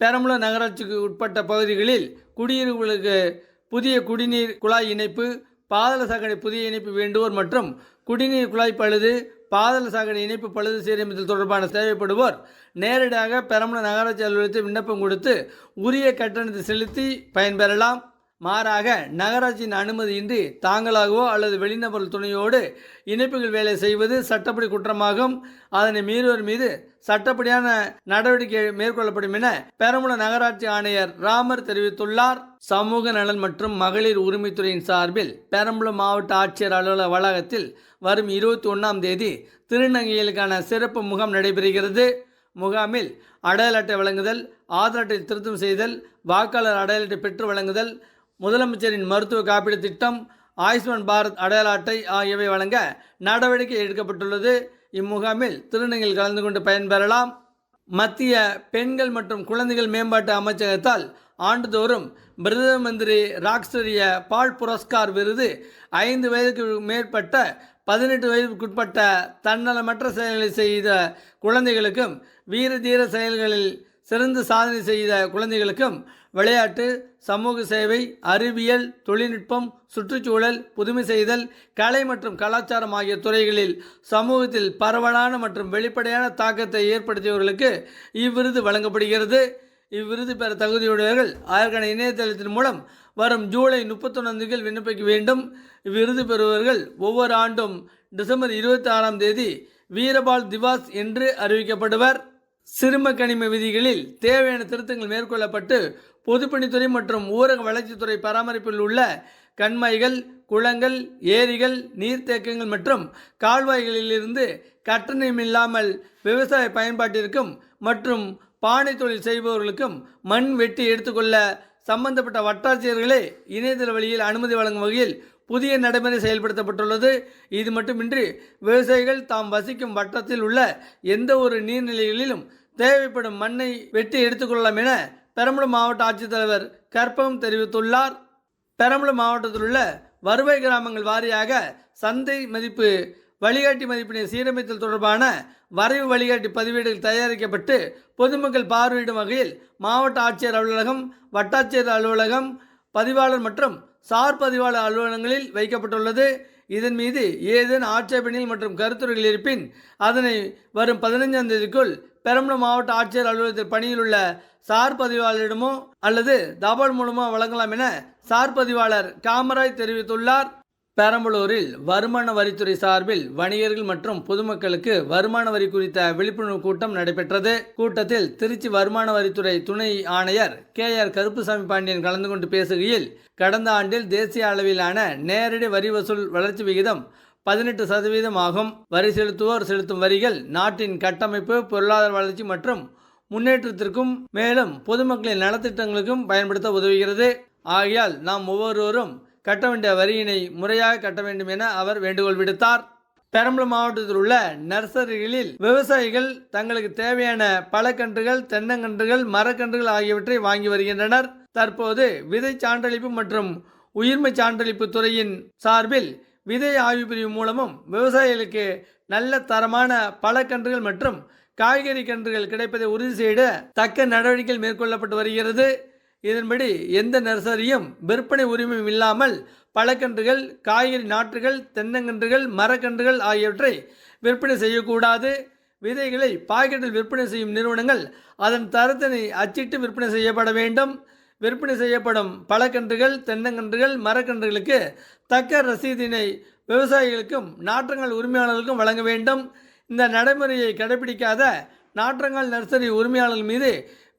பெரம்பலூர் நகராட்சிக்கு உட்பட்ட பகுதிகளில் குடியிருப்புகளுக்கு புதிய குடிநீர் குழாய் இணைப்பு பாதாள சாக்கடை புதிய இணைப்பு வேண்டுவோர் மற்றும் குடிநீர் குழாய் பழுது பாதாள சாக்கடை இணைப்பு பழுது சீரமைத்தல் தொடர்பான தேவைப்படுவோர் நேரடியாக பெரம்பலூர் நகராட்சி அலுவலகத்தில் விண்ணப்பம் கொடுத்து உரிய கட்டணத்தை செலுத்தி பயன்பெறலாம். மாறாக நகராட்சியின் அனுமதியின்றி தாங்களாகவோ அல்லது வெளிநபர் துணையோடு இணைப்புகள் வேலை செய்வது சட்டப்படி குற்றமாகும். அதனை மீறுவர் மீது சட்டப்படியான நடவடிக்கை மேற்கொள்ளப்படும் என பெரம்பலூர் நகராட்சி ஆணையர் ராமர் தெரிவித்துள்ளார். சமூக நலன் மற்றும் மகளிர் உரிமைத்துறையின் சார்பில் பெரம்பலூர் மாவட்ட ஆட்சியர் அலுவலக வளாகத்தில் வரும் இருபத்தி ஒன்றாம் தேதி திருநங்கைகளுக்கான சிறப்பு முகாம் நடைபெறுகிறது. முகாமில் அடையாள அட்டை வழங்குதல் ஆதார் அட்டை திருத்தம் செய்தல் வாக்காளர் அடையாள அட்டை பெற்று வழங்குதல் முதலமைச்சரின் மருத்துவ காப்பீடு திட்டம் ஆயுஷ்மான் பாரத் அடையாள அட்டை ஆகியவை வழங்க நடவடிக்கை எடுக்கப்பட்டுள்ளது. இம்முகாமில் திருநங்கையில் கலந்து கொண்டு பயன்பெறலாம். மத்திய பெண்கள் மற்றும் குழந்தைகள் மேம்பாட்டு அமைச்சகத்தால் ஆண்டுதோறும் பிரதம மந்திரி ராஷ்டிரிய பால் புரஸ்கார் விருது ஐந்து வயதுக்கு மேற்பட்ட பதினெட்டு வயதுக்குட்பட்ட தன்னலமற்ற செயல்களை செய்த குழந்தைகளுக்கும் வீர தீர செயல்களில் சிறந்து சாதனை செய்த குழந்தைகளுக்கும் விளையாட்டு சமூக சேவை அறிவியல் தொழில்நுட்பம் சுற்றுச்சூழல் புதுமை செய்தல் கலை மற்றும் கலாச்சாரம் ஆகிய துறைகளில் சமூகத்தில் பரவலான மற்றும் வெளிப்படையான தாக்கத்தை ஏற்படுத்தியவர்களுக்கு இவ்விருது வழங்கப்படுகிறது. இவ்விருது பெற தகுதியுடையவர்கள் அதற்கான இணையதளத்தின் மூலம் வரும் ஜூலை முப்பத்தொன்னாம் விண்ணப்பிக்க வேண்டும். இவ்விருது பெறுபவர்கள் ஒவ்வொரு ஆண்டும் டிசம்பர் இருபத்தி ஆறாம் தேதி வீரபால் திவாஸ் என்று அறிவிக்கப்படுவர். சிறும கனிம விதிகளில் தேவையான திருத்தங்கள் மேற்கொள்ளப்பட்டு பொதுப்பணித்துறை மற்றும் ஊரக வளர்ச்சித்துறை பராமரிப்பில் உள்ள கண்மாய்கள் குளங்கள் ஏரிகள் நீர்த்தேக்கங்கள் மற்றும் கால்வாய்களிலிருந்து கட்டணமில்லாமல் விவசாய பயன்பாட்டிற்கும் மற்றும் பானை தொழில் செய்பவர்களுக்கும் மண் வெட்டி எடுத்துக்கொள்ள சம்பந்தப்பட்ட வட்டாட்சியர்களே இணையதள வழியில் அனுமதி வழங்கும் வகையில் புதிய நடைமுறை செயல்படுத்தப்பட்டுள்ளது. இது மட்டுமின்றி விவசாயிகள் தாம் வசிக்கும் வட்டத்தில் உள்ள எந்த ஒரு நீர்நிலைகளிலும் தேவைப்படும் மண்ணை வெட்டி எடுத்துக்கொள்ளலாம் என பெரம்பலூர் மாவட்ட ஆட்சித்தலைவர் கற்பகம் தெரிவித்துள்ளார். பெரம்பலூர் மாவட்டத்தில் உள்ள வருவாய் கிராமங்கள் வாரியாக சந்தை மதிப்பு வழிகாட்டி மதிப்பினை சீரமைத்தல் தொடர்பான வரைவு வழிகாட்டி பதிவேடுகள் தயாரிக்கப்பட்டு பொதுமக்கள் பார்வையிடும் வகையில் மாவட்ட ஆட்சியர் அலுவலகம் வட்டாட்சியர் அலுவலகம் பதிவாளர் மற்றும் சார் பதிவாளர் அலுவலகங்களில் வைக்கப்பட்டுள்ளது. இதன் மீது ஏதேனும் ஆட்சேபணிகள் மற்றும் கருத்துரைகள் இருப்பின் அதனை வரும் பதினைஞ்சாம் தேதிக்குள் பெரம்பலூர் மாவட்ட ஆட்சியர் அலுவலகத்தில் பணியில் உள்ள சார் பதிவாளரிடமோ அல்லது தபால் மூலமோ வழங்கலாம் என சார் பதிவாளர் காமராய் தெரிவித்துள்ளார். பெரம்பலூரில் வருமான வரித்துறை சார்பில் வணிகர்கள் மற்றும் பொதுமக்களுக்கு வருமான வரி குறித்த விழிப்புணர்வு கூட்டம் நடைபெற்றது. கூட்டத்தில் திருச்சி வருமான வரித்துறை துணை ஆணையர் கே ஆர் கருப்புசாமி பாண்டியன் கலந்து கொண்டு பேசுகையில் கடந்த ஆண்டில் தேசிய அளவிலான நேரடி வரி வசூல் வளர்ச்சி விகிதம் பதினெட்டு சதவீதம் ஆகும். வரி செலுத்துவோர் செலுத்தும் வரிகள் நாட்டின் கட்டமைப்பு பொருளாதார வளர்ச்சி மற்றும் முன்னேற்றத்திற்கும் மேலும் பொதுமக்களின் நலத்திட்டங்களுக்கும் பயன்படுத்த உதவுகிறது. ஆகையால் நாம் ஒவ்வொருவரும் கட்ட வேண்டிய வரியினை முறையாக கட்ட வேண்டும் என அவர் வேண்டுகோள் விடுத்தார். பெரம்பலூர் மாவட்டத்தில் உள்ள நர்சரிகளில் விவசாயிகள் தங்களுக்கு தேவையான பழக்கன்றுகள் தென்னங்கன்றுகள் மரக்கன்றுகள் ஆகியவற்றை வாங்கி வருகின்றனர். தற்போது விதை சான்றளிப்பு மற்றும் உயிர்மை சான்றளிப்பு துறையின் சார்பில் விதை ஆய்வு பிரிவு மூலமும் விவசாயிகளுக்கு நல்ல தரமான பழக்கன்றுகள் மற்றும் காய்கறி கன்றுகள் கிடைப்பதை உறுதி செய்ய தக்க நடவடிக்கைகள் மேற்கொள்ளப்பட்டு வருகிறது. இதன்படி எந்த நர்சரியும் விற்பனை உரிமம் இல்லாமல் பழக்கன்றுகள் காய்கறி நாற்றுகள் தென்னங்கன்றுகள் மரக்கன்றுகள் ஆகியவற்றை விற்பனை செய்யக்கூடாது. விதைகளை பாக்கெட்டில் விற்பனை செய்யும் நிறுவனங்கள் அதன் தரத்தினை அச்சிட்டு விற்பனை செய்யப்பட வேண்டும். விற்பனை செய்யப்படும் பழக்கன்றுகள் தென்னங்கன்றுகள் மரக்கன்றுகளுக்கு தக்க ரசீதினை விவசாயிகளுக்கும் நாற்றங்கள் உரிமையாளர்களுக்கும் வழங்க வேண்டும். இந்த நடைமுறையை கடைபிடிக்காத நாற்றங்கள் நர்சரி உரிமையாளர்கள் மீது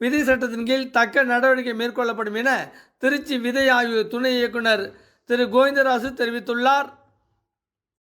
விதி சட்டத்தின் கீழ் தக்க நடவடிக்கை மேற்கொள்ளப்படும் என திருச்சி விதை ஆய்வு துணை இயக்குனர் திரு கோவிந்தராசு தெரிவித்துள்ளார்.